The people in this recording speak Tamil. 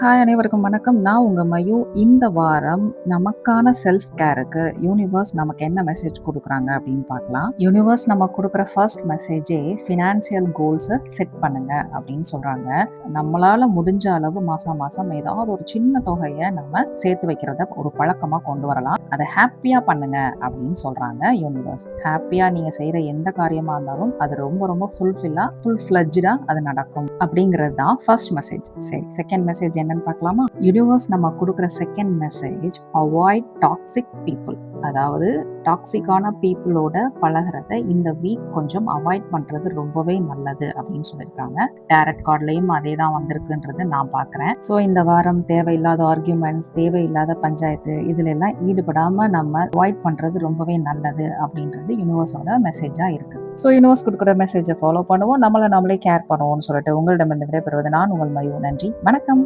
ஹாய் அனைவருக்கும் வணக்கம். நான் உங்க மயு. இந்த வாரம் நமக்கான செல்ஃப் கேருக்கு யூனிவர்ஸ் நமக்கு என்ன மெசேஜ் கொடுக்குறாங்க அப்படின்னு பார்க்கலாம். யூனிவர்ஸ் நம்ம கொடுக்குற ஃபர்ஸ்ட் மெசேஜே ஃபினான்சியல் கோல்ஸை செட் பண்ணுங்க அப்படின்னு சொல்றாங்க. நம்மளால முடிஞ்ச அளவு மாசம் மாசம் ஏதாவது ஒரு சின்ன தொகையை நம்ம சேர்த்து வைக்கிறத ஒரு பழக்கமா கொண்டு வரலாம். அதை ஹாப்பியா பண்ணுங்க அப்படின்னு சொல்றாங்க யூனிவர்ஸ் ஹாப்பியா நீங்க செய்யற எந்த காரியமா இருந்தாலும் அது ரொம்ப ரொம்ப ஃபுல்ஃபில்லா ஃபுல் ஃபிளஜ்டா அது நடக்கும் அப்படிங்கிறது தான் ஃபர்ஸ்ட் மெசேஜ் சரி செகண்ட் மெசேஜ் என்னன்னு பார்க்கலாமா? யூனிவர்ஸ் நம்ம கொடுக்குற second message avoid toxic people அதாவது டாக்ஸிக்கான பீப்புளோட பழகிறத இந்த வீக் கொஞ்சம் அவாய்ட் பண்றது ரொம்பவே நல்லது அப்படின்னு சொல்லியிருக்காங்க. டேரட் கார்ட்லயும் அதே தான் வந்திருக்குன்றது நான் பார்க்குறேன். ஸோ இந்த வாரம் தேவையில்லாத ஆர்கியூமெண்ட்ஸ் தேவையில்லாத பஞ்சாயத்து இதுல எல்லாம் ஈடுபடாம நம்ம அவாய்ட் பண்றது ரொம்பவே நல்லது அப்படின்றது யூனிவர்ஸோட மெசேஜா இருக்கு. ஸோ யூனிவர்ஸ் கொடுக்குற மெசேஜை ஃபாலோ பண்ணுவோம். நம்மளை நம்மளே கேர் பண்ணுவோம்னு சொல்லிட்டு உங்களிடமிருந்து விடைபெறுவது நான் உங்கள் மயூ. நன்றி. வணக்கம்.